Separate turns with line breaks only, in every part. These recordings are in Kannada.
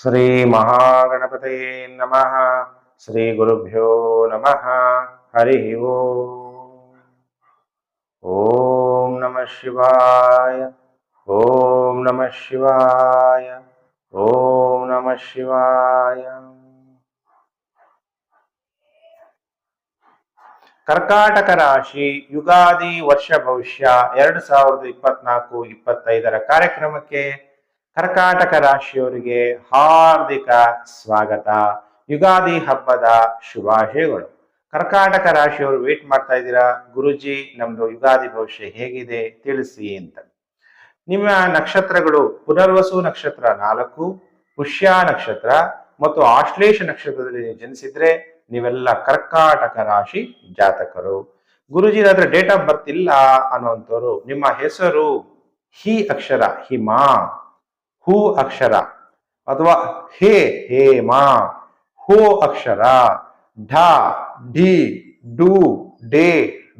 ಶ್ರೀ ಮಹಾಗಣಪತಯೇ ನಮಃ. ಶ್ರೀ ಗುರುಭ್ಯೋ ನಮಃ. ಹರಿ ಓಂ ನಮಃ ಶಿವಾಯ. ಓಂ ನಮಃ ಶಿವಾಯ. ಓಂ ನಮಃ ಶಿವಾಯ. ಕರ್ಕಾಟಕ ರಾಶಿ ಯುಗಾದಿ ವರ್ಷ ಭವಿಷ್ಯ ಎರಡು ಸಾವಿರದ ಇಪ್ಪತ್ನಾಲ್ಕು ಇಪ್ಪತ್ತೈದರ ಕಾರ್ಯಕ್ರಮಕ್ಕೆ ಕರ್ಕಾಟಕ ರಾಶಿಯವರಿಗೆ ಹಾರ್ದಿಕ ಸ್ವಾಗತ. ಯುಗಾದಿ ಹಬ್ಬದ ಶುಭಾಶಯಗಳು. ಕರ್ಕಾಟಕ ರಾಶಿಯವರು ವೇಟ್ ಮಾಡ್ತಾ ಇದ್ದೀರಾ? ಗುರುಜಿ, ನಮ್ದು ಯುಗಾದಿ ಭವಿಷ್ಯ ಹೇಗಿದೆ? ತಿಳಿಸಿ ಅಂತ. ನಿಮ್ಮ ನಕ್ಷತ್ರಗಳು ಪುನರ್ವಸು ನಕ್ಷತ್ರ ನಾಲ್ಕು, ಪುಷ್ಯ ನಕ್ಷತ್ರ ಮತ್ತು ಆಶ್ಲೇಷ ನಕ್ಷತ್ರದಲ್ಲಿ ಜನಿಸಿದ್ರೆ ನೀವೆಲ್ಲ ಕರ್ಕಾಟಕ ರಾಶಿ ಜಾತಕರು. ಗುರುಜಿ ಆದ್ರೆ ಡೇಟ್ ಆಫ್ ಬರ್ತ್ ಇಲ್ಲ ಅನ್ನುವಂಥವ್ರು ನಿಮ್ಮ ಹೆಸರು ಹಿ ಅಕ್ಷರ, ಹಿಮಾ. ಹೂ ಅಕ್ಷರ ಅಥವಾ ಹೇ ಹೇ ಮಾ ಹೋ ಅಕ್ಷರ, ಢ ಡಿ ಡು, ಡೇ,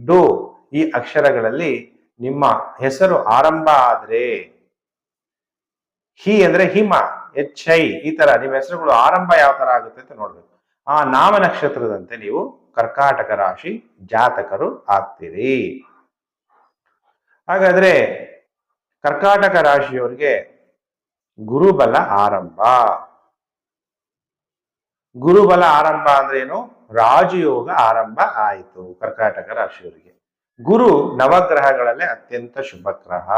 ಡೋ ಈ ಅಕ್ಷರಗಳಲ್ಲಿ ನಿಮ್ಮ ಹೆಸರು ಆರಂಭ ಆದ್ರೆ ಹಿ ಅಂದ್ರೆ ಹಿಮ, ಎಚ್, ಐ ಈ ತರ ನಿಮ್ಮ ಹೆಸರುಗಳು ಆರಂಭ ಯಾವ ತರ ಆಗುತ್ತೆ ಅಂತ ನೋಡ್ಬೇಕು. ಆ ನಾಮ ನಕ್ಷತ್ರದಂತೆ ನೀವು ಕರ್ಕಾಟಕ ರಾಶಿ ಜಾತಕರು ಆಗ್ತೀರಿ. ಹಾಗಾದ್ರೆ ಕರ್ಕಾಟಕ ರಾಶಿಯವರಿಗೆ ಗುರುಬಲ ಆರಂಭ. ಗುರುಬಲ ಆರಂಭ ಅಂದ್ರೆ ಏನು? ರಾಜಯೋಗ ಆರಂಭ ಆಯಿತು ಕರ್ಕಾಟಕ ರಾಶಿಯವರಿಗೆ. ಗುರು ನವಗ್ರಹಗಳಲ್ಲೇ ಅತ್ಯಂತ ಶುಭ ಗ್ರಹ.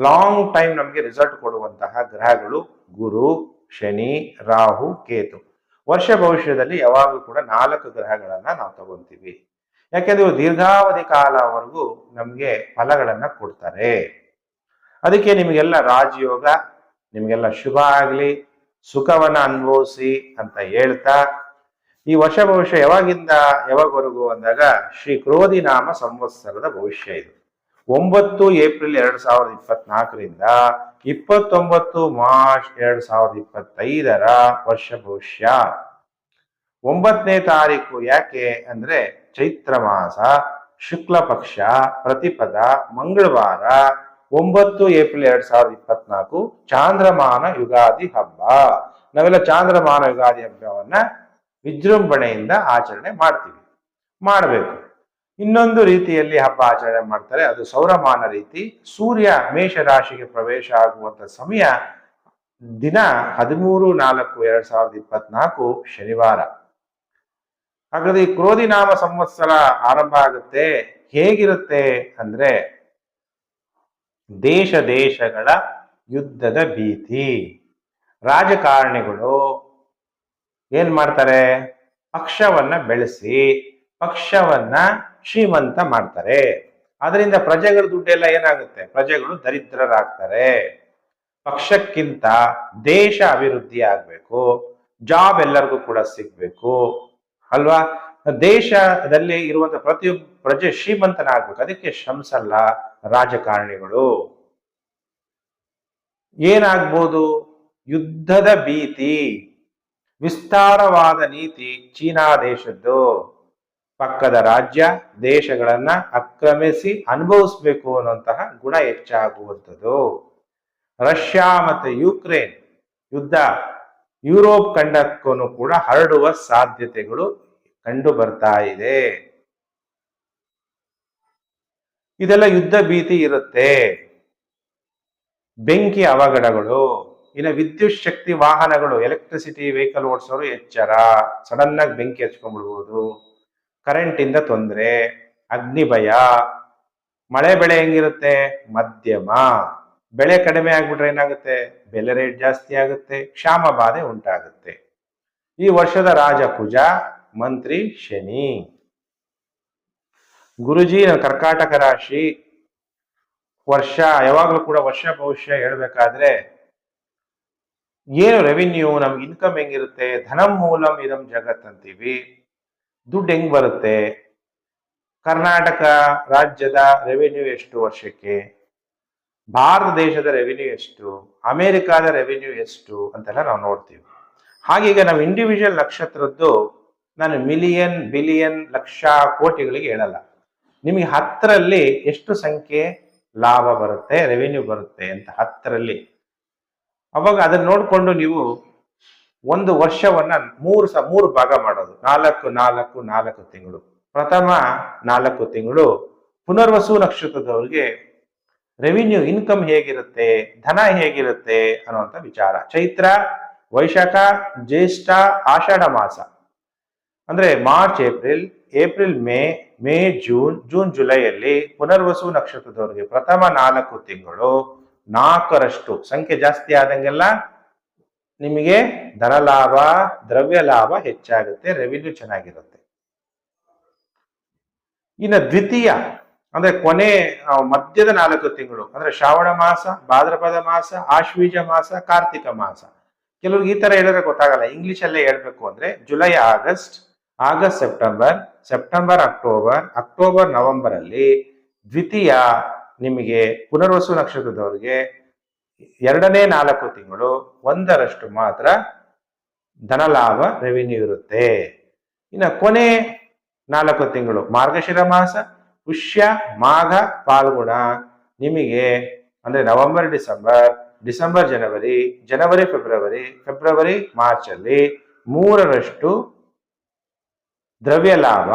ಲಾಂಗ್ ಟೈಮ್ ನಮಗೆ ರಿಸಲ್ಟ್ ಕೊಡುವಂತಹ ಗ್ರಹಗಳು ಗುರು, ಶನಿ, ರಾಹು, ಕೇತು. ವರ್ಷ ಭವಿಷ್ಯದಲ್ಲಿ ಯಾವಾಗಲೂ ಕೂಡ ನಾಲ್ಕು ಗ್ರಹಗಳನ್ನ ನಾವು ತಗೊಂತೀವಿ. ಯಾಕೆಂದ್ರೆ ಇವು ದೀರ್ಘಾವಧಿ ಕಾಲವರೆಗೂ ನಮಗೆ ಫಲಗಳನ್ನ ಕೊಡ್ತಾರೆ. ಅದಕ್ಕೆ ನಿಮಗೆಲ್ಲ ರಾಜಯೋಗ ನಿಮಗೆಲ್ಲ ಶುಭ ಆಗಲಿ, ಸುಖವನ್ನ ಅನುಭವಿಸಿ ಅಂತ ಹೇಳ್ತಾ, ಈ ವರ್ಷ ಭವಿಷ್ಯ ಯಾವಾಗಿಂದ ಯಾವಾಗವರೆಗೂ ಅಂದಾಗ ಶ್ರೀ ಕ್ರೋಧಿ ನಾಮ ಸಂವತ್ಸರದ ಭವಿಷ್ಯ ಇದು. ಒಂಬತ್ತು ಏಪ್ರಿಲ್ ಎರಡ್ ಸಾವಿರದ ಇಪ್ಪತ್ನಾಲ್ಕರಿಂದ ಇಪ್ಪತ್ತೊಂಬತ್ತು ಮಾರ್ಚ್ ಎರಡು ಸಾವಿರದ ಇಪ್ಪತ್ತೈದರ ವರ್ಷ ಭವಿಷ್ಯ. ಒಂಬತ್ತನೇ ತಾರೀಕು ಯಾಕೆ ಅಂದ್ರೆ ಚೈತ್ರ ಮಾಸ, ಶುಕ್ಲ ಪಕ್ಷ, ಪ್ರತಿಪದ, ಮಂಗಳವಾರ ಒಂಬತ್ತು ಏಪ್ರಿಲ್ ಎರಡ್ ಸಾವಿರದ ಇಪ್ಪತ್ನಾಲ್ಕು ಚಾಂದ್ರಮಾನ ಯುಗಾದಿ ಹಬ್ಬ. ನಾವೆಲ್ಲ ಚಾಂದ್ರಮಾನ ಯುಗಾದಿ ಹಬ್ಬವನ್ನ ವಿಜೃಂಭಣೆಯಿಂದ ಆಚರಣೆ ಮಾಡ್ತೀವಿ. ಮಾಡಬೇಕು. ಇನ್ನೊಂದು ರೀತಿಯಲ್ಲಿ ಹಬ್ಬ ಆಚರಣೆ ಮಾಡ್ತಾರೆ. ಅದು ಸೌರಮಾನ ರೀತಿ. ಸೂರ್ಯ ಮೇಷ ರಾಶಿಗೆ ಪ್ರವೇಶ ಆಗುವಂತ ಸಮಯ ದಿನ ಹದಿಮೂರು ನಾಲ್ಕು ಎರಡ್ ಸಾವಿರದ ಇಪ್ಪತ್ನಾಲ್ಕು ಶನಿವಾರ. ಹಾಗಾದ್ರೆ ಈ ಕ್ರೋಧಿನಾಮ ಸಂವತ್ಸರ ಆರಂಭ ಆಗುತ್ತೆ. ಹೇಗಿರುತ್ತೆ ಅಂದ್ರೆ ದೇಶ ದೇಶಗಳ ಯುದ್ಧದ ಭೀತಿ. ರಾಜಕಾರಣಿಗಳು ಏನ್ ಮಾಡ್ತಾರೆ? ಪಕ್ಷವನ್ನ ಬೆಳೆಸಿ, ಪಕ್ಷವನ್ನ ಶ್ರೀಮಂತ ಮಾಡ್ತಾರೆ. ಅದರಿಂದ ಪ್ರಜೆಗಳ ದುಡ್ಡೆಲ್ಲ ಏನಾಗುತ್ತೆ? ಪ್ರಜೆಗಳು ದರಿದ್ರರಾಗ್ತಾರೆ. ಪಕ್ಷಕ್ಕಿಂತ ದೇಶ ಅಭಿವೃದ್ಧಿ ಆಗ್ಬೇಕು. ಜಾಬ್ ಎಲ್ಲರಿಗೂ ಕೂಡ ಸಿಗ್ಬೇಕು. ಅಲ್ವಾ? ದೇಶದಲ್ಲಿ ಇರುವಂತಹ ಪ್ರತಿಯೊಬ್ಬ ಪ್ರಜೆ ಶ್ರೀಮಂತನಾಗಬೇಕು. ಅದಕ್ಕೆ ಶಂಸಲ್ಲ, ರಾಜಕಾರಣಿಗಳು. ಏನಾಗ್ಬೋದು? ಯುದ್ಧದ ಭೀತಿ, ವಿಸ್ತಾರವಾದ ನೀತಿ, ಚೀನಾ ದೇಶದ್ದು. ಪಕ್ಕದ ರಾಜ್ಯ, ದೇಶಗಳನ್ನ ಆಕ್ರಮಿಸಿ ಅನುಭವಿಸ್ಬೇಕು ಅನ್ನುವಂತಹ ಗುಣ ಹೆಚ್ಚಾಗುವಂಥದ್ದು. ರಷ್ಯಾ ಮತ್ತು ಯುಕ್ರೇನ್ ಯುದ್ಧ, ಯುರೋಪ್ ಖಂಡಕ್ಕೂ ಕೂಡ ಹರಡುವ ಸಾಧ್ಯತೆಗಳು ಕಂಡು ಬರ್ತಾ ಇದೆ. ಇದೆಲ್ಲ ಯುದ್ಧ ಭೀತಿ ಇರುತ್ತೆ. ಬೆಂಕಿ ಅವಘಡಗಳು, ಇನ್ನು ವಿದ್ಯುತ್ ಶಕ್ತಿ ವಾಹನಗಳು ಎಲೆಕ್ಟ್ರಿಸಿಟಿ ವೆಹಿಕಲ್ ಓಡಿಸೋರು ಎಚ್ಚರ. ಸಡನ್ ಆಗಿ ಬೆಂಕಿ ಹಚ್ಕೊಂಡ್ಬಿಡ್ಬೋದು. ಕರೆಂಟ್ ಇಂದ ತೊಂದರೆ, ಅಗ್ನಿ ಭಯ, ಮಳೆ ಬೆಳೆ ಹೆಂಗಿರುತ್ತೆ? ಮಧ್ಯಮ. ಬೆಳೆ ಕಡಿಮೆ ಆಗ್ಬಿಟ್ರೆ ಏನಾಗುತ್ತೆ? ಬೆಲೆ ರೇಟ್ ಜಾಸ್ತಿ ಆಗುತ್ತೆ, ಕ್ಷಾಮ ಬಾಧೆ ಉಂಟಾಗುತ್ತೆ. ಈ ವರ್ಷದ ರಾಜ ಕುಜ ಮಂತ್ರಿ ಶನಿ. ಗುರುಜಿ ಕರ್ಕಾಟಕ ರಾಶಿ, ವರ್ಷ, ಯಾವಾಗಲೂ ಕೂಡ ವರ್ಷ ಭವಿಷ್ಯ ಹೇಳ್ಬೇಕಾದ್ರೆ, ಏನು ರೆವಿನ್ಯೂ ನಮ್ಗೆ ಇನ್ಕಮ್ ಹೆಂಗಿರುತ್ತೆ, ಧನಂ ಮೂಲಂ ಇದಂ ಜಗತ್ ಅಂತೀವಿ. ದುಡ್ಡು ಹೆಂಗ್ ಬರುತ್ತೆ, ಕರ್ನಾಟಕ ರಾಜ್ಯದ ರೆವಿನ್ಯೂ ಎಷ್ಟು ವರ್ಷಕ್ಕೆ, ಭಾರತ ದೇಶದ ರೆವಿನ್ಯೂ ಎಷ್ಟು, ಅಮೇರಿಕಾದ ರೆವಿನ್ಯೂ ಎಷ್ಟು ಅಂತೆಲ್ಲ ನಾವು ನೋಡ್ತೀವಿ. ಹಾಗೀಗ ನಾವು ಇಂಡಿವಿಜುವಲ್ ನಕ್ಷತ್ರದ್ದು ನಾನು ಮಿಲಿಯನ್ ಬಿಲಿಯನ್ ಲಕ್ಷ ಕೋಟಿಗಳಿಗೆ ಹೇಳಲ್ಲ. ನಿಮಗೆ ಹತ್ತರಲ್ಲಿ ಎಷ್ಟು ಸಂಖ್ಯೆ ಲಾಭ ಬರುತ್ತೆ ರೆವಿನ್ಯೂ ಬರುತ್ತೆ ಅಂತ ಹತ್ತರಲ್ಲಿ. ಅವಾಗ ಅದನ್ನ ನೋಡಿಕೊಂಡು ನೀವು ಒಂದು ವರ್ಷವನ್ನ ಮೂರು ಸ, ಮೂರು ಭಾಗ ಮಾಡೋದು. ನಾಲ್ಕು ನಾಲ್ಕು ನಾಲ್ಕು ತಿಂಗಳು. ಪ್ರಥಮ ನಾಲ್ಕು ತಿಂಗಳು ಪುನರ್ವಸು ನಕ್ಷತ್ರದವ್ರಿಗೆ ರೆವಿನ್ಯೂ ಇನ್ಕಮ್ ಹೇಗಿರುತ್ತೆ, ಧನ ಹೇಗಿರುತ್ತೆ ಅನ್ನುವಂಥ ವಿಚಾರ. ಚೈತ್ರ, ವೈಶಾಖ, ಜ್ಯೇಷ್ಠ, ಆಷಾಢ ಮಾಸ. ಅಂದ್ರೆ March April April May May June June ಜುಲೈಯಲ್ಲಿ Punarvasu ನಕ್ಷತ್ರದವರಿಗೆ ಪ್ರಥಮ ನಾಲ್ಕು ತಿಂಗಳು ನಾಲ್ಕರಷ್ಟು ಸಂಖ್ಯೆ ಜಾಸ್ತಿ ಆದಂಗೆಲ್ಲ ನಿಮಗೆ ಧನ ಲಾಭ ದ್ರವ್ಯ ಲಾಭ ಹೆಚ್ಚಾಗುತ್ತೆ ರೆವಿನ್ಯೂ ಚೆನ್ನಾಗಿರುತ್ತೆ. ಇನ್ನು ದ್ವಿತೀಯ, ಅಂದ್ರೆ ಕೊನೆ ಮಧ್ಯದ ನಾಲ್ಕು ತಿಂಗಳು, ಅಂದ್ರೆ ಶ್ರಾವಣ ಮಾಸ, ಭಾದ್ರಪದ ಮಾಸ, ಆಶ್ವೀಜ ಮಾಸ, ಕಾರ್ತಿಕ ಮಾಸ. ಕೆಲವ್ರಿಗೆ ಈ ತರ ಹೇಳಿದ್ರೆ ಗೊತ್ತಾಗಲ್ಲ ಇಂಗ್ಲಿಷ್ ಅಲ್ಲೇ ಹೇಳ್ಬೇಕು ಅಂದ್ರೆ July August August, September September, October October November ಅಲ್ಲಿ ದ್ವಿತೀಯ ನಿಮಗೆ ಪುನರ್ವಸು ನಕ್ಷತ್ರದವರಿಗೆ ಎರಡನೇ ನಾಲ್ಕು ತಿಂಗಳು ಒಂದರಷ್ಟು ಮಾತ್ರ ಧನಲಾಭ ರೆವಿನ್ಯೂ ಇರುತ್ತೆ. ಇನ್ನು ಕೊನೆ ನಾಲ್ಕು ತಿಂಗಳು ಮಾರ್ಗಶಿರ ಮಾಸ, ಪುಷ್ಯ, ಮಾಘ ಪಾಲ್ಗುಣ ನಿಮಗೆ ಅಂದ್ರೆ November, December December, January January, February February March ಅಲ್ಲಿ ಮೂರರಷ್ಟು ದ್ರವ್ಯ ಲಾಭ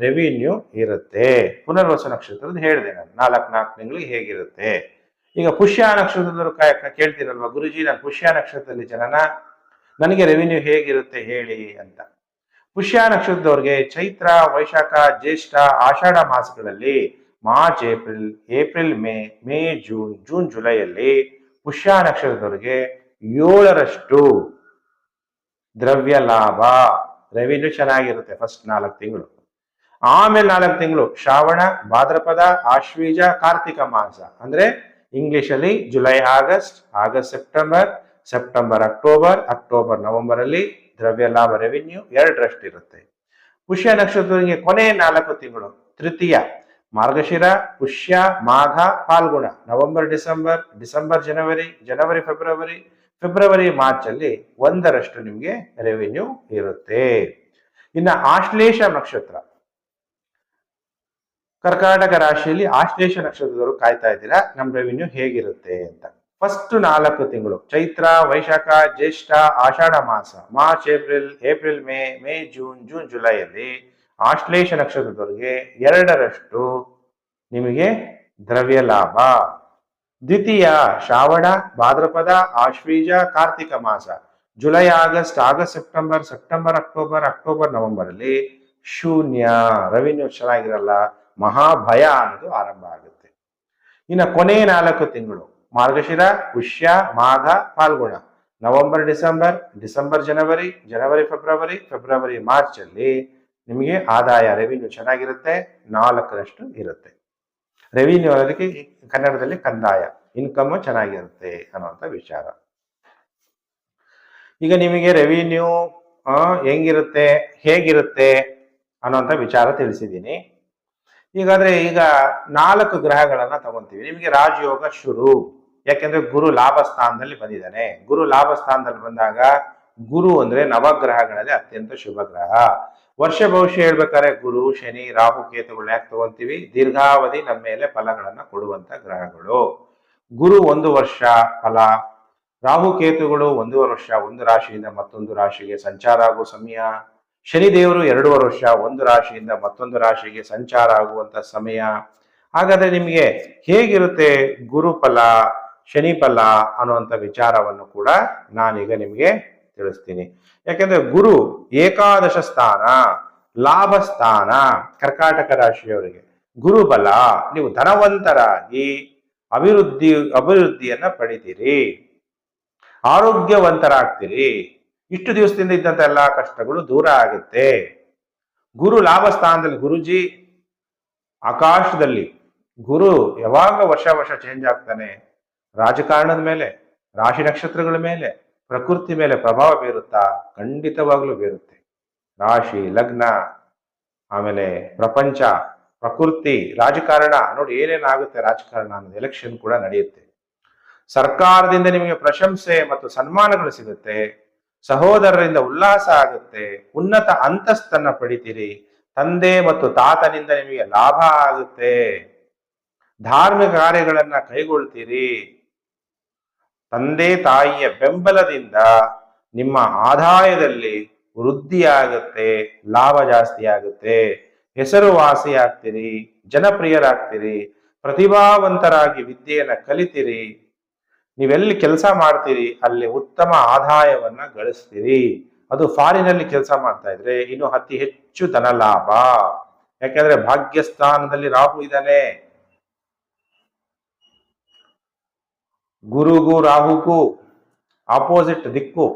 ರೆವಿನ್ಯೂ ಇರುತ್ತೆ. ಪುನರ್ವಸ ನಕ್ಷತ್ರದ ಹೇಳಿದೆ ನಾನು, ನಾಲ್ಕು ನಾಲ್ಕು ತಿಂಗಳಿಗೆ ಹೇಗಿರುತ್ತೆ. ಈಗ ಪುಷ್ಯ ನಕ್ಷತ್ರದವರು ಕೇಳ್ತೀರಲ್ವ, ಗುರುಜಿ ನಾನು ಪುಷ್ಯ ನಕ್ಷತ್ರದಲ್ಲಿ ಜನನ? ನನಗೆ ರೆವಿನ್ಯೂ ಹೇಗಿರುತ್ತೆ ಹೇಳಿ ಅಂತ. ಪುಷ್ಯ ನಕ್ಷತ್ರದವ್ರಿಗೆ ಚೈತ್ರ, ವೈಶಾಖ, ಜ್ಯೇಷ್ಠ, ಆಷಾಢ ಮಾಸಗಳಲ್ಲಿ March, April April, May May, June June, ಜುಲೈಯಲ್ಲಿ ಪುಷ್ಯ ನಕ್ಷತ್ರದವರಿಗೆ ಏಳರಷ್ಟು ದ್ರವ್ಯ ಲಾಭ ರೆವಿನ್ಯೂ ಚೆನ್ನಾಗಿರುತ್ತೆ ಫಸ್ಟ್ ನಾಲ್ಕು ತಿಂಗಳು. ಆಮೇಲೆ ನಾಲ್ಕು ತಿಂಗಳು ಶ್ರಾವಣ, ಭಾದ್ರಪದ, ಆಶ್ವೀಜ, ಕಾರ್ತಿಕ ಮಾಸ. ಅಂದ್ರೆ ಇಂಗ್ಲಿಷ್ ಅಲ್ಲಿ July, August August, September September, October October November ಅಲ್ಲಿ ದ್ರವ್ಯ, ಲಾಭ ರೆವಿನ್ಯೂ ಎರಡರಷ್ಟು ಇರುತ್ತೆ ಪುಷ್ಯ ನಕ್ಷತ್ರಕ್ಕೆ ಕೊನೆ ನಾಲ್ಕು ತಿಂಗಳು ತೃತೀಯ Margashira, Pushya, Magha, Phalguna. November, December December, January January, February February March ಅಲ್ಲಿ ಒಂದರಷ್ಟು ನಿಮಗೆ ರೆವಿನ್ಯೂ ಇರುತ್ತೆ. ಇನ್ನು ಆಶ್ಲೇಷ ನಕ್ಷತ್ರ. ಕರ್ನಾಟಕ ರಾಶಿಯಲ್ಲಿ ಆಶ್ಲೇಷ ನಕ್ಷತ್ರದವರು ಕಾಯ್ತಾ ಇದ್ದೀರಾ? ನಮ್ ರೆವಿನ್ಯೂ ಹೇಗಿರುತ್ತೆ ಅಂತ. ಫಸ್ಟ್ ನಾಲ್ಕು ತಿಂಗಳು, ಚೈತ್ರ, ವೈಶಾಖ, ಜ್ಯೇಷ್ಠ, ಆಷಾಢ ಮಾಸ, March, April April, May May, June June, ಜುಲೈಯಲ್ಲಿ Ashlesha ನಕ್ಷತ್ರದವರಿಗೆ ಎರಡರಷ್ಟು ನಿಮಗೆ ದ್ರವ್ಯ ಲಾಭ ದ್ವಿತೀಯ ಶ್ರಾವಣ, ಭಾದ್ರಪದ, ಆಶ್ವೀಜ, ಕಾರ್ತಿಕ ಮಾಸ. July, August August, September September, October October November ಅಲ್ಲಿ ಶೂನ್ಯ. ರೆವಿನ್ಯೂ ಚೆನ್ನಾಗಿರಲ್ಲ ಮಹಾಭಯ ಅನ್ನೋದು ಆರಂಭ ಆಗುತ್ತೆ. ಇನ್ನು ಕೊನೆಯ ನಾಲ್ಕು ತಿಂಗಳು, Margashira Pushya Magha Phalguna November, December December, January January, February February March ಅಲ್ಲಿ ನಿಮಗೆ ಆದಾಯ ರೆವಿನ್ಯೂ ಚೆನ್ನಾಗಿರುತ್ತೆ, ನಾಲ್ಕರಷ್ಟು ಇರುತ್ತೆ. ರೆವಿನ್ಯೂ ಅನ್ನೋದಕ್ಕೆ ಕನ್ನಡದಲ್ಲಿ ಕಂದಾಯ ಇನ್ಕಮ್ ಚೆನ್ನಾಗಿರುತ್ತೆ ಅನ್ನುವಂಥ ವಿಚಾರ. ಈಗ ನಿಮಗೆ ರೆವಿನ್ಯೂ ಹೆಂಗಿರುತ್ತೆ ಹೇಗಿರುತ್ತೆ ಅನ್ನೋಂಥ ವಿಚಾರ ತಿಳಿಸಿದ್ದೀನಿ. ಈಗಾದ್ರೆ ಈಗ ನಾಲ್ಕು ಗ್ರಹಗಳನ್ನ ತಗೊಂತೀವಿ. ನಿಮಗೆ ರಾಜಯೋಗ ಶುರು ಯಾಕೆಂದ್ರೆ ಗುರು ಲಾಭ ಸ್ಥಾನದಲ್ಲಿ ಬಂದಿದ್ದಾನೆ. ಗುರು ಲಾಭ ಸ್ಥಾನದಲ್ಲಿ ಬಂದಾಗ ಗುರು ಅಂದ್ರೆ ನವಗ್ರಹಗಳಲ್ಲಿ ಅತ್ಯಂತ ಶುಭ ಗ್ರಹ. ವರ್ಷ ಭವಿಷ್ಯ ಹೇಳ್ಬೇಕಾದ್ರೆ ಗುರು, ಶನಿ, ರಾಹು ಕೇತುಗಳು ಯಾಕೆ ತಗೊಂತೀವಿ? ದೀರ್ಘಾವಧಿ ನಮ್ಮ ಮೇಲೆ ಫಲಗಳನ್ನ ಕೊಡುವಂತ ಗ್ರಹಗಳು. ಗುರು ಒಂದು ವರ್ಷ, ಫಲ. ರಾಹು, ಕೇತುಗಳು ಒಂದೂವರೆ ವರ್ಷ, ಒಂದು ರಾಶಿಯಿಂದ ಮತ್ತೊಂದು ರಾಶಿಗೆ ಸಂಚಾರ ಆಗುವ ಸಮಯ. ಶನಿದೇವರು ಎರಡೂವರೆ ವರ್ಷ, ಒಂದು ರಾಶಿಯಿಂದ ಮತ್ತೊಂದು ರಾಶಿಗೆ ಸಂಚಾರ ಆಗುವಂತ ಸಮಯ. ಹಾಗಾದ್ರೆ ನಿಮಗೆ ಹೇಗಿರುತ್ತೆ ಗುರುಫಲ ಶನಿ ಫಲ ಅನ್ನುವಂಥ ವಿಚಾರವನ್ನು ಕೂಡ ನಾನೀಗ ನಿಮಗೆ ತಿಳಿಸ್ತೀನಿ ಯಾಕೆಂದ್ರೆ ಗುರು ಏಕಾದಶ ಸ್ಥಾನ, ಲಾಭ ಸ್ಥಾನ ಕರ್ಕಾಟಕ ರಾಶಿಯವರಿಗೆ. ಗುರುಬಲ ನೀವು ಧನವಂತರಾಗಿ ಅಭಿವೃದ್ಧಿ, ಅಭಿವೃದ್ಧಿಯನ್ನ ಪಡಿತೀರಿ. ಆರೋಗ್ಯವಂತರಾಗ್ತೀರಿ. ಇಷ್ಟು ದಿವಸದಿಂದ ಇದ್ದಂತ ಎಲ್ಲಾ ಕಷ್ಟಗಳು ದೂರ ಆಗುತ್ತೆ. ಗುರು ಲಾಭ ಸ್ಥಾನದಲ್ಲಿ ಗುರುಜಿ, ಆಕಾಶದಲ್ಲಿ ಗುರು ಯಾವಾಗ ವರ್ಷ ವರ್ಷ ಚೇಂಜ್ ಆಗ್ತಾನೆ? ರಾಜಕಾರಣದ ಮೇಲೆ, ರಾಶಿ ನಕ್ಷತ್ರಗಳ ಮೇಲೆ. ಪ್ರಕೃತಿ ಮೇಲೆ ಪ್ರಭಾವ ಬೀರುತ್ತಾ ಖಂಡಿತವಾಗ್ಲೂ ಬೀರುತ್ತೆ. ರಾಶಿ, ಲಗ್ನ, ಆಮೇಲೆ ಪ್ರಪಂಚ, ಪ್ರಕೃತಿ, ರಾಜಕಾರಣ, ನೋಡಿ ಏನೇನಾಗುತ್ತೆ ರಾಜಕಾರಣ ಅನ್ನೋದು ಎಲೆಕ್ಷನ್ ಕೂಡ ನಡೆಯುತ್ತೆ. ಸರ್ಕಾರದಿಂದ ನಿಮಗೆ ಪ್ರಶಂಸೆ ಮತ್ತು ಸನ್ಮಾನಗಳು ಸಿಗುತ್ತೆ. ಸಹೋದರರಿಂದ ಉಲ್ಲಾಸ ಆಗುತ್ತೆ. ಉನ್ನತ ಅಂತಸ್ತನ್ನ ಪಡಿತೀರಿ. ತಂದೆ ಮತ್ತು ತಾತನಿಂದ ನಿಮಗೆ ಲಾಭ ಆಗುತ್ತೆ. ಧಾರ್ಮಿಕ ಕಾರ್ಯಗಳನ್ನ ಕೈಗೊಳ್ತೀರಿ. ತಂದೆ ತಾಯಿಯ ಬೆಂಬಲದಿಂದ ನಿಮ್ಮ ಆದಾಯದಲ್ಲಿ ವೃದ್ಧಿಯಾಗುತ್ತೆ, ಲಾಭ ಜಾಸ್ತಿ ಆಗುತ್ತೆ ಹೆಸರುವಾಸಿ ಆಗ್ತೀರಿ ಜನಪ್ರಿಯರಾಗ್ತೀರಿ, ಪ್ರತಿಭಾವಂತರಾಗಿ ವಿದ್ಯೆಯನ್ನು ಕಲಿತೀರಿ. ನೀವೆಲ್ಲಿ ಕೆಲಸ ಮಾಡ್ತೀರಿ, ಅಲ್ಲಿ ಉತ್ತಮ ಆದಾಯವನ್ನ ಗಳಿಸ್ತೀರಿ. ಅದು ಫಾರಿನಲ್ಲಿ ಕೆಲಸ ಮಾಡ್ತಾ ಇದ್ರೆ ಇನ್ನು ಅತಿ ಹೆಚ್ಚು ಧನ ಲಾಭ ಯಾಕೆಂದ್ರೆ ಭಾಗ್ಯಸ್ಥಾನದಲ್ಲಿ ರಾಹು ಇದ್ದಾನೆ. ಗುರುಗೂ, ರಾಹುಗೂ ಆಪೋಸಿಟ್ ದಿಕ್ಕು.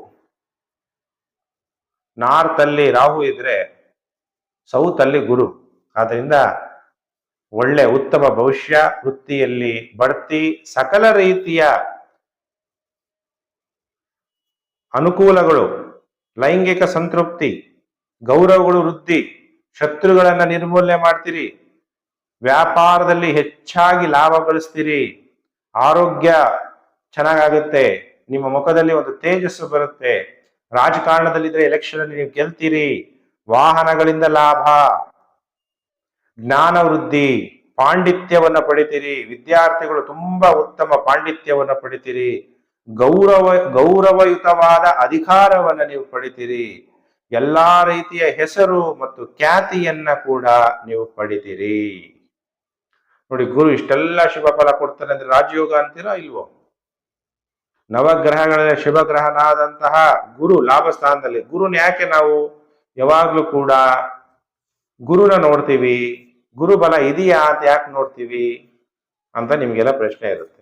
ನಾರ್ತ್ ಅಲ್ಲಿ ರಾಹು ಇದ್ರೆ ಸೌತ್ ಅಲ್ಲಿ ಗುರು. ಆದ್ರಿಂದ ಒಳ್ಳೆ ಉತ್ತಮ ಭವಿಷ್ಯ ವೃತ್ತಿಯಲ್ಲಿ ಬಡ್ತಿ ಸಕಲ ರೀತಿಯ ಅನುಕೂಲಗಳು, ಲೈಂಗಿಕ ಸಂತೃಪ್ತಿ, ಗೌರವಗಳು ವೃದ್ಧಿ, ಶತ್ರುಗಳನ್ನ ನಿರ್ಮೂಲನೆ ಮಾಡ್ತೀರಿ. ವ್ಯಾಪಾರದಲ್ಲಿ ಹೆಚ್ಚಾಗಿ ಲಾಭ ಗಳಿಸ್ತೀರಿ. ಆರೋಗ್ಯ ಚೆನ್ನಾಗಾಗುತ್ತೆ, ನಿಮ್ಮ ಮುಖದಲ್ಲಿ ಒಂದು ತೇಜಸ್ಸು ಬರುತ್ತೆ, ರಾಜಕಾರಣದಲ್ಲಿದ್ರೆ ಎಲೆಕ್ಷನ್ ಅಲ್ಲಿ ನೀವು ಗೆಲ್ತೀರಿ, ವಾಹನಗಳಿಂದ ಲಾಭ, ಜ್ಞಾನ ವೃದ್ಧಿ, ಪಾಂಡಿತ್ಯವನ್ನ ಪಡಿತೀರಿ, ವಿದ್ಯಾರ್ಥಿಗಳು ತುಂಬಾ ಉತ್ತಮ ಪಾಂಡಿತ್ಯವನ್ನ ಪಡಿತೀರಿ, ಗೌರವ, ಗೌರವಯುತವಾದ ಅಧಿಕಾರವನ್ನ ನೀವು ಪಡಿತೀರಿ, ಎಲ್ಲಾ ರೀತಿಯ ಹೆಸರು ಮತ್ತು ಖ್ಯಾತಿಯನ್ನ ಕೂಡ ನೀವು ಪಡಿತೀರಿ. ನೋಡಿ, ಗುರು, ಇಷ್ಟೆಲ್ಲ ಶುಭ ಫಲ ಕೊಡ್ತಾನೆ ಅಂದ್ರೆ ರಾಜಯೋಗ ಅಂತೀರಾ ಇಲ್ವೋ? ನವಗ್ರಹಗಳ ಶುಭಗ್ರಹನಾದಂತಹ ಗುರು ಲಾಭ ಸ್ಥಾನದಲ್ಲಿ. ಗುರುನ ಯಾಕೆ ನಾವು ಯಾವಾಗ್ಲೂ ಕೂಡ ಗುರುನ ನೋಡ್ತೀವಿ ಗುರುಬಲ ಇದೆಯಾ ಅಂತ ಯಾಕೆ ನೋಡ್ತೀವಿ ಅಂತ ನಿಮಗೆಲ್ಲ ಪ್ರಶ್ನೆ ಇರುತ್ತೆ.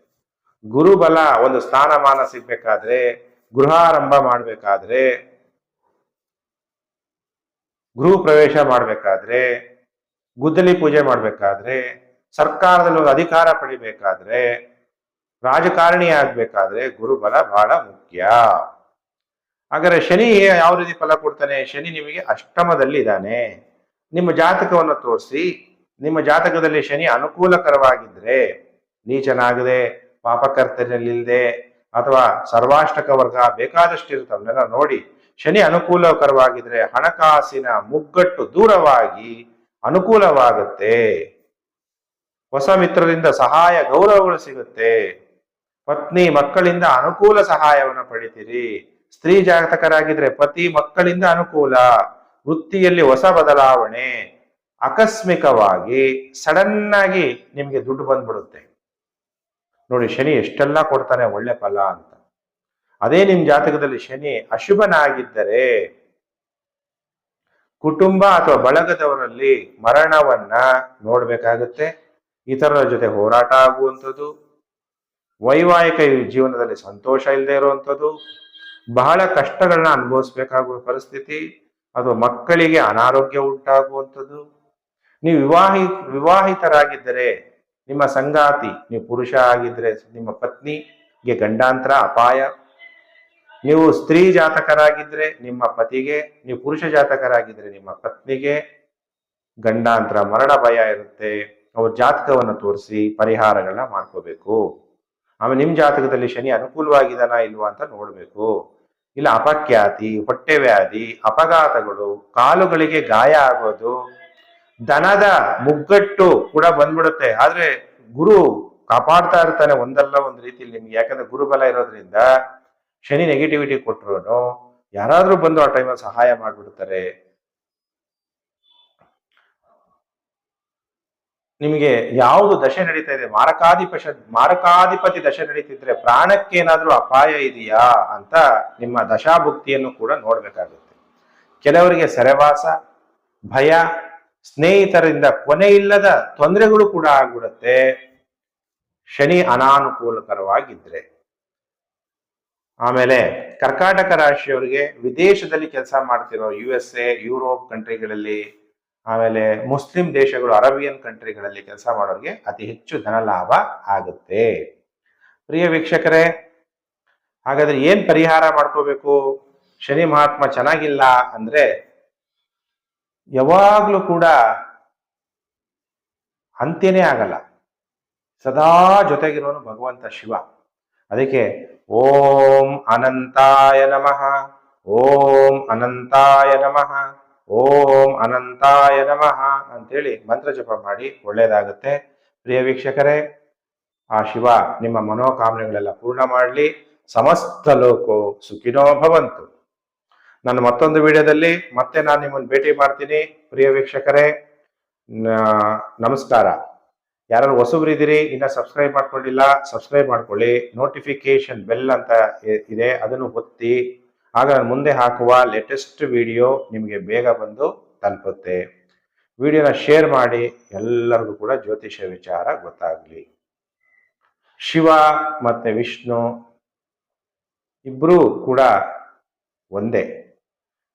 ಗುರುಬಲ ಒಂದು ಸ್ಥಾನಮಾನ ಸಿಗ್ಬೇಕಾದ್ರೆ, ಗೃಹಾರಂಭ ಮಾಡ್ಬೇಕಾದ್ರೆ, ಗೃಹ ಪ್ರವೇಶ ಮಾಡ್ಬೇಕಾದ್ರೆ, ಗುದ್ದಲಿ ಪೂಜೆ ಮಾಡ್ಬೇಕಾದ್ರೆ, ಸರ್ಕಾರದಲ್ಲಿ ಒಂದು ಅಧಿಕಾರ ಪಡಿಬೇಕಾದ್ರೆ ರಾಜಕಾರಣಿ ಆಗ್ಬೇಕಾದ್ರೆ ಗುರುಬಲ ಬಹಳ ಮುಖ್ಯ. ಹಾಗಾದ್ರೆ ಶನಿ ಯಾವ ರೀತಿ ಫಲ ಕೊಡ್ತಾನೆ? ಶನಿ ನಿಮಗೆ ಅಷ್ಟಮದಲ್ಲಿ ಇದ್ದಾನೆ ನಿಮ್ಮ ಜಾತಕವನ್ನು ತೋರಿಸಿ, ನಿಮ್ಮ ಜಾತಕದಲ್ಲಿ ಶನಿ ಅನುಕೂಲಕರವಾಗಿದ್ರೆ ನೀಚನಾಗದೆ, ಪಾಪಕರ್ತನಲ್ಲಿಲ್ಲದೆ ಅಥವಾ ಸರ್ವಾಷ್ಟಕ ವರ್ಗ ಬೇಕಾದಷ್ಟು ನೋಡಿ, ಶನಿ ಅನುಕೂಲಕರವಾಗಿದ್ರೆ ಹಣಕಾಸಿನ ಮುಗ್ಗಟ್ಟು ದೂರವಾಗಿ ಅನುಕೂಲವಾಗುತ್ತೆ. ಹೊಸ ಮಿತ್ರರಿಂದ ಸಹಾಯ, ಗೌರವಗಳು ಸಿಗುತ್ತೆ. ಪತ್ನಿ ಮಕ್ಕಳಿಂದ ಅನುಕೂಲ ಸಹಾಯವನ್ನು ಪಡಿತೀರಿ. ಸ್ತ್ರೀ ಜಾತಕರಾಗಿದ್ರೆ ಪತಿ ಮಕ್ಕಳಿಂದ ಅನುಕೂಲ. ವೃತ್ತಿಯಲ್ಲಿ ಹೊಸ ಬದಲಾವಣೆ. ಆಕಸ್ಮಿಕವಾಗಿ ಸಡನ್ ಆಗಿ ನಿಮ್ಗೆ ದುಡ್ಡು ಬಂದ್ಬಿಡುತ್ತೆ. ನೋಡಿ, ಶನಿ ಎಷ್ಟೆಲ್ಲ ಕೊಡ್ತಾನೆ ಒಳ್ಳೆ ಫಲ ಅಂತ. ಅದೇ ನಿಮ್ ಜಾತಕದಲ್ಲಿ ಶನಿ ಅಶುಭನಾಗಿದ್ದರೆ, ಕುಟುಂಬ ಅಥವಾ ಬಳಗದವರಲ್ಲಿ ಮರಣವನ್ನ ನೋಡ್ಬೇಕಾಗುತ್ತೆ. ಇತರರ ಜೊತೆ ಹೋರಾಟ ಆಗುವಂಥದ್ದು. ವೈವಾಹಿಕ ಜೀವನದಲ್ಲಿ ಸಂತೋಷ ಇಲ್ಲದೆ ಇರುವಂಥದ್ದು, ಬಹಳ ಕಷ್ಟಗಳನ್ನ ಅನುಭವಿಸ್ಬೇಕಾಗುವ ಪರಿಸ್ಥಿತಿ ಅಥವಾ ಮಕ್ಕಳಿಗೆ ಅನಾರೋಗ್ಯ ಉಂಟಾಗುವಂಥದ್ದು. ನೀವು ವಿವಾಹಿ, ವಿವಾಹಿತರಾಗಿದ್ದರೆ ನಿಮ್ಮ ಸಂಗಾತಿ, ನೀವು ಪುರುಷ ಆಗಿದ್ರೆ ನಿಮ್ಮ ಪತ್ನಿಗೆ ಗಂಡಾಂತರ ಅಪಾಯ. ನೀವು ಸ್ತ್ರೀ ಜಾತಕರಾಗಿದ್ರೆ ನಿಮ್ಮ ಪತಿಗೆ, ನೀವು ಪುರುಷ ಜಾತಕರಾಗಿದ್ರೆ ನಿಮ್ಮ ಪತ್ನಿಗೆ ಗಂಡಾಂತರ ಮರಣ ಭಯ ಇರುತ್ತೆ. ಅವ್ರ ಜಾತಕವನ್ನು ತೋರಿಸಿ ಪರಿಹಾರಗಳನ್ನ ಮಾಡ್ಕೋಬೇಕು. ಆಮೇಲೆ ನಿಮ್ಮ ಜಾತಕದಲ್ಲಿ ಶನಿ ಅನುಕೂಲವಾಗಿದಾನ ಇಲ್ವಾ ಅಂತ ನೋಡಬೇಕು. ಇಲ್ಲ ಅಪಖ್ಯಾತಿ ಹೊಟ್ಟೆ ವ್ಯಾಧಿ ಅಪಘಾತಗಳು, ಕಾಲುಗಳಿಗೆ ಗಾಯ ಆಗೋದು, ದನದ ಮುಗ್ಗಟ್ಟು ಕೂಡ ಬಂದ್ಬಿಡುತ್ತೆ. ಆದ್ರೆ ಗುರು ಕಾಪಾಡ್ತಾ ಇರ್ತಾನೆ ಒಂದಲ್ಲ ಒಂದು ರೀತಿಯಲ್ಲಿ ನಿಮ್ಗೆ. ಯಾಕಂದ್ರೆ ಗುರುಬಲ ಇರೋದ್ರಿಂದ ಶನಿ ನೆಗೆಟಿವಿಟಿ ಕೊಟ್ರು ಯಾರಾದ್ರೂ ಬಂದು ಆ ಟೈಮಲ್ಲಿ ಸಹಾಯ ಮಾಡ್ಬಿಡ್ತಾರೆ. ನಿಮಗೆ ಯಾವುದು ದಶೆ ನಡೀತಾ ಇದೆ? ಮಾರಕಾಧಿಪಶ, ಮಾರಕಾಧಿಪತಿ ದಶೆ ನಡೀತಿದ್ರೆ ಪ್ರಾಣಕ್ಕೆ ಏನಾದ್ರೂ ಅಪಾಯ ಇದೆಯಾ ಅಂತ ನಿಮ್ಮ ದಶಾಭುಕ್ತಿಯನ್ನು ಕೂಡ ನೋಡ್ಬೇಕಾಗುತ್ತೆ. ಕೆಲವರಿಗೆ ಸೆರೆವಾಸ, ಭಯ, ಸ್ನೇಹಿತರಿಂದ ಕೊನೆ ಇಲ್ಲದ ತೊಂದರೆಗಳು ಕೂಡ ಆಗ್ಬಿಡುತ್ತೆ. ಶನಿ ಅನಾನುಕೂಲಕರವಾಗಿದ್ರೆ. ಆಮೇಲೆ ಕರ್ಕಾಟಕ ರಾಶಿಯವರಿಗೆ ವಿದೇಶದಲ್ಲಿ ಕೆಲಸ ಮಾಡ್ತಿರೋ ಯು ಎಸ್ ಎ, ಯುರೋಪ್ ಕಂಟ್ರಿಗಳಲ್ಲಿ ಆಮೇಲೆ ಮುಸ್ಲಿಂ ದೇಶಗಳು ಅರೇಬಿಯನ್ ಕಂಟ್ರಿಗಳಲ್ಲಿ ಕೆಲಸ ಮಾಡೋರಿಗೆ ಅತಿ ಹೆಚ್ಚು ಧನ ಲಾಭ ಆಗುತ್ತೆ. ಪ್ರಿಯ ವೀಕ್ಷಕರೇ, ಹಾಗಾದ್ರೆ ಏನ್ ಪರಿಹಾರ ಮಾಡ್ಕೋಬೇಕು? ಶನಿ ಮಹಾತ್ಮ ಚೆನ್ನಾಗಿಲ್ಲ ಅಂದ್ರೆ ಯಾವಾಗ್ಲೂ ಕೂಡ ಅಂತ್ಯನೇ ಆಗಲ್ಲ. ಸದಾ ಜೊತೆಗಿರೋನು ಭಗವಂತ ಶಿವ. ಅದಕ್ಕೆ ಓಂ ಅನಂತಾಯ ನಮಃ, ಓಂ ಅನಂತಾಯ ನಮಃ. ಓಂ ಅನಂತಾಯ ನಮಃ ಅಂತೇಳಿ ಮಂತ್ರ ಜಪ ಮಾಡಿ ಒಳ್ಳೆಯದಾಗುತ್ತೆ ಪ್ರಿಯ ವೀಕ್ಷಕರೇ, ಆ ಶಿವ ನಿಮ್ಮ ಮನೋಕಾಮನೆಗಳೆಲ್ಲ ಪೂರ್ಣ ಮಾಡಲಿ. ಸಮಸ್ತ ಲೋಕೋ ಸುಖಿನೋ ಭವಂತು. ನಾನು ಮತ್ತೊಂದು ವಿಡಿಯೋದಲ್ಲಿ ಮತ್ತೆ ನಾನು ನಿಮ್ಮನ್ನು ಭೇಟಿ ಮಾಡ್ತೀನಿ. ಪ್ರಿಯ ವೀಕ್ಷಕರೇ ನಮಸ್ಕಾರ. ಯಾರು ಹೊಸಬ್ರಿದ್ದೀರಿ ಇನ್ನು ಸಬ್ಸ್ಕ್ರೈಬ್ ಮಾಡ್ಕೊಂಡಿಲ್ಲ, ಸಬ್ಸ್ಕ್ರೈಬ್ ಮಾಡ್ಕೊಳ್ಳಿ. ನೋಟಿಫಿಕೇಶನ್ ಬೆಲ್ ಅಂತ ಇದೆ. ಅದನ್ನು ಒತ್ತಿ ಆಗ ಮುಂದೆ ಹಾಕುವ ಲೇಟೆಸ್ಟ್ ವಿಡಿಯೋ ನಿಮಗೆ ಬೇಗ ಬಂದು ತಲುಪುತ್ತೆ. ವಿಡಿಯೋನ ಶೇರ್ ಮಾಡಿ, ಎಲ್ಲರಿಗೂ ಕೂಡ ಜ್ಯೋತಿಷ ವಿಚಾರ ಗೊತ್ತಾಗ್ಲಿ. ಶಿವ ಮತ್ತೆ ವಿಷ್ಣು ಇಬ್ಬರೂ ಕೂಡ ಒಂದೇ.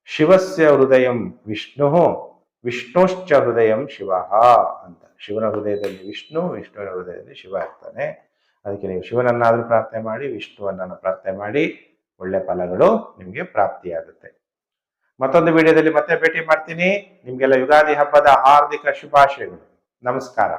ಶಿವಸ್ಯ ಹೃದಯಂ ವಿಷ್ಣು, ವಿಷ್ಣುಶ್ಚ ಹೃದಯಂ ಶಿವ ಅಂತ. ಶಿವನ ಹೃದಯದಲ್ಲಿ ವಿಷ್ಣು, ವಿಷ್ಣುವಿನ ಹೃದಯದಲ್ಲಿ ಶಿವ ಇರ್ತಾನೆ. ಅದಕ್ಕೆ ನೀವು ಶಿವನನ್ನಾದರೂ ಪ್ರಾರ್ಥನೆ ಮಾಡಿ ವಿಷ್ಣುವನ್ನ ಪ್ರಾರ್ಥನೆ ಮಾಡಿ ಒಳ್ಳೆ ಫಲಗಳು ನಿಮಗೆ ಪ್ರಾಪ್ತಿಯಾಗುತ್ತೆ. ಮತ್ತೊಂದು ವಿಡಿಯೋದಲ್ಲಿ ಮತ್ತೆ ಭೇಟಿ ಮಾಡ್ತೀನಿ. ನಿಮ್ಗೆಲ್ಲ ಯುಗಾದಿ ಹಬ್ಬದ ಹಾರ್ದಿಕ ಶುಭಾಶಯಗಳು. ನಮಸ್ಕಾರ.